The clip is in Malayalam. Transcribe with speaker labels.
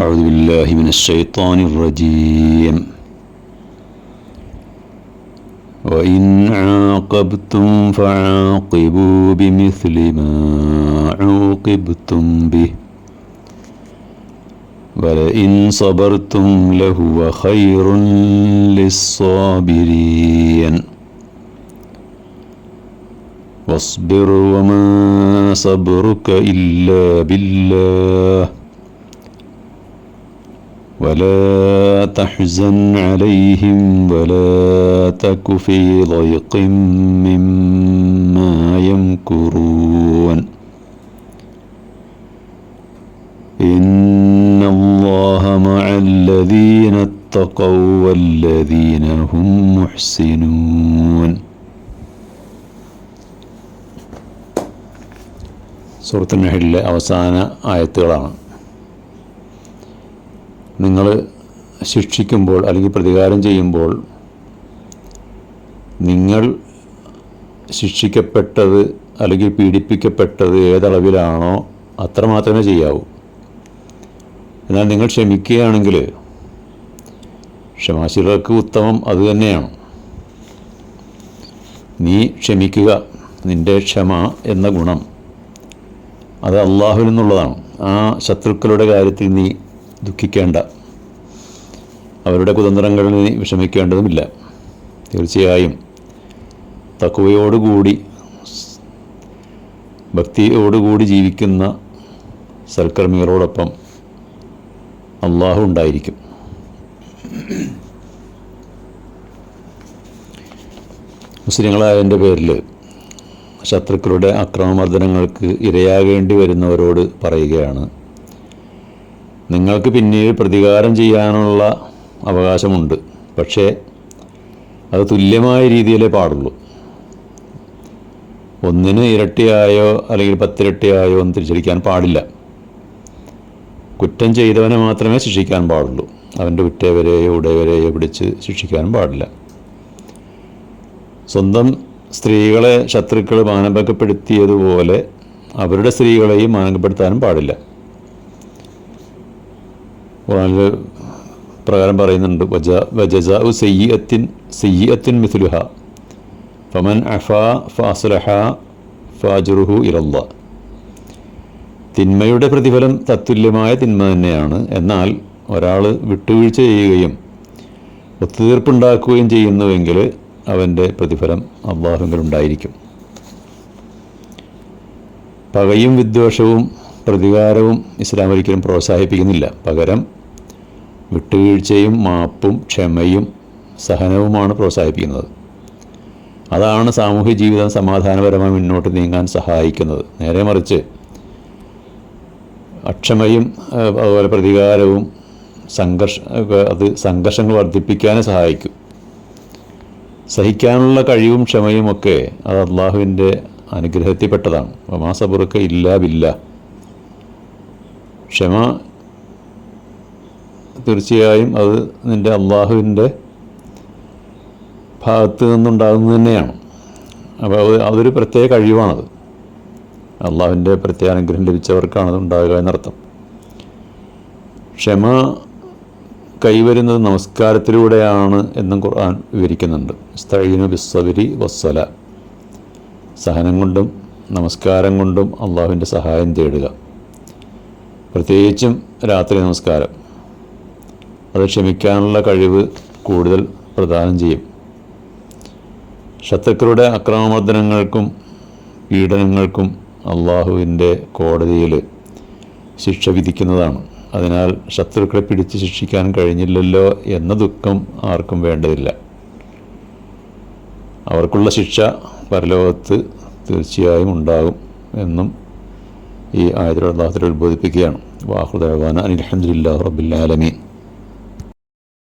Speaker 1: أعوذ بالله من الشيطان الرجيم وإن عاقبتم فعاقبوا بمثل ما عوقبتم به ولئن صبرتم لهو خير للصابرين واصبر وما صبرك إلا بالله ولا تحزن عليهم ولا تك في ضيق مما يمكرون إن الله مع الذين اتقوا والذين هم محسنون സുഹൃത്തിൻ്റെ അവസാന ആയത്തുകളാണ് നിങ്ങൾ ശിക്ഷിക്കുമ്പോൾ അല്ലെങ്കിൽ പ്രതികാരം ചെയ്യുമ്പോൾ നിങ്ങൾ ശിക്ഷിക്കപ്പെട്ടത് അല്ലെങ്കിൽ പീഡിപ്പിക്കപ്പെട്ടത് ഏതളവിലാണോ അത്ര മാത്രമേ ചെയ്യാവൂ എന്നാൽ നിങ്ങൾ ക്ഷമിക്കുകയാണെങ്കിൽ ക്ഷമാശീലർക്ക് ഉത്തമം അത് തന്നെയാണ് നീ ക്ഷമിക്കുക നിൻ്റെ ക്ഷമ എന്ന ഗുണം അത് അള്ളാഹുവിൽ നിന്നുള്ളതാണ് ആ ശത്രുക്കളുടെ കാര്യത്തിൽ നീ ദുഃഖിക്കേണ്ട അവരുടെ കുതന്ത്രങ്ങളിൽ വിഷമിക്കേണ്ടതുമില്ല തീർച്ചയായും തക്കുവയോടുകൂടി ഭക്തിയോടുകൂടി ജീവിക്കുന്ന സൽക്കർമ്മികളോടൊപ്പം അള്ളാഹു ഉണ്ടായിരിക്കും മുസ്ലിങ്ങളായ എൻ്റെ പേരിൽ ശത്രുക്കളുടെ അക്രമമർദ്ദനങ്ങൾക്ക് ഇരയാകേണ്ടി വരുന്നവരോട് പറയുകയാണ് നിങ്ങൾക്ക് പിന്നീട് പ്രതികാരം ചെയ്യാനുള്ള അവകാശമുണ്ട് പക്ഷേ അത് തുല്യമായ രീതിയിലേ പാടുള്ളൂ ഒന്നിന് ഇരട്ടിയായോ അല്ലെങ്കിൽ പത്തിരട്ടിയായോ ഒന്നും തിരിച്ചടിക്കാൻ പാടില്ല കുറ്റം ചെയ്തവനെ മാത്രമേ ശിക്ഷിക്കാൻ പാടുള്ളൂ അവൻ്റെ ഉറ്റവരെയോ ഉടയവരെയോ പിടിച്ച് ശിക്ഷിക്കാൻ പാടില്ല സ്വന്തം സ്ത്രീകളെ ശത്രുക്കൾ മാനഭക്കപ്പെടുത്തിയതുപോലെ അവരുടെ സ്ത്രീകളെയും മാനഭക്കപ്പെടുത്താനും പാടില്ല പ്രകാരം പറയുന്നുണ്ട് വജ വജസാഉ സയ്യത്തിൻ സയ്യത്തിൻ മിഥുലുഹ ഫമൻ അഫാ ഫാസുലഹ ഫാജുറുഹു ഇറല്ല തിന്മയുടെ പ്രതിഫലം തത്തുല്യമായ തിന്മ തന്നെയാണ് എന്നാൽ ഒരാൾ വിട്ടുവീഴ്ച ചെയ്യുകയും ഒത്തുതീർപ്പുണ്ടാക്കുകയും ചെയ്യുന്നുവെങ്കിൽ അവൻ്റെ പ്രതിഫലം അള്ളാഹുവിലുണ്ടായിരിക്കും പകയും വിദ്വേഷവും പ്രതികാരവും ഇസ്ലാം ഒരിക്കലും പ്രോത്സാഹിപ്പിക്കുന്നില്ല പകരം വിട്ടുവീഴ്ചയും മാപ്പും ക്ഷമയും സഹനവുമാണ് പ്രോത്സാഹിപ്പിക്കുന്നത് അതാണ് സാമൂഹ്യ ജീവിതം സമാധാനപരമായി മുന്നോട്ട് നീങ്ങാൻ സഹായിക്കുന്നത് നേരെ മറിച്ച് അക്ഷമയും അതുപോലെ പ്രതികാരവും സംഘർഷ അത് സംഘർഷങ്ങൾ വർദ്ധിപ്പിക്കാനും സഹായിക്കും സഹിക്കാനുള്ള കഴിവും ക്ഷമയും ഒക്കെ അത് അള്ളാഹുവിൻ്റെ അനുഗ്രഹത്തിൽപ്പെട്ടതാണ് ഒമാ ഇല്ലാവില്ല ക്ഷമ തീർച്ചയായും അത് നിൻ്റെ അള്ളാഹുവിൻ്റെ ഭാഗത്ത് നിന്നുണ്ടാകുന്നത് തന്നെയാണ് അപ്പോൾ അത് അതൊരു പ്രത്യേക കഴിവാണത് അള്ളാഹുവിൻ്റെ പ്രത്യേക അനുഗ്രഹം ലഭിച്ചവർക്കാണ് അത് ഉണ്ടാകുക എന്നർത്ഥം ക്ഷമ കൈവരുന്നത് നമസ്കാരത്തിലൂടെയാണ് എന്നും ഖുർആൻ വിവരിക്കുന്നുണ്ട് സ്ഥഴീനു ബിസ്വരി വസ്സല സഹനം കൊണ്ടും നമസ്കാരം കൊണ്ടും അള്ളാഹുവിൻ്റെ സഹായം തേടുക പ്രത്യേകിച്ചും രാത്രി നമസ്കാരം അത് ക്ഷമിക്കാനുള്ള കഴിവ് കൂടുതൽ പ്രദാനം ചെയ്യും ശത്രുക്കളുടെ അക്രമമർദ്ദനങ്ങൾക്കും പീഡനങ്ങൾക്കും അള്ളാഹുവിൻ്റെ കോടതിയിൽ ശിക്ഷ വിധിക്കുന്നതാണ് അതിനാൽ ശത്രുക്കളെ പിടിച്ച് ശിക്ഷിക്കാൻ കഴിഞ്ഞില്ലല്ലോ എന്ന ദുഃഖം ആർക്കും വേണ്ടതില്ല അവർക്കുള്ള ശിക്ഷ പരലോകത്ത് തീർച്ചയായും ഉണ്ടാകും എന്നും ഈ ആയുധ അള്ളാഹത്തിൽ ഉത്ബോധിപ്പിക്കുകയാണ് വാഹുദേവാന അനിൽഹമ്മദില്ലാ റബില്ലാലമീൻ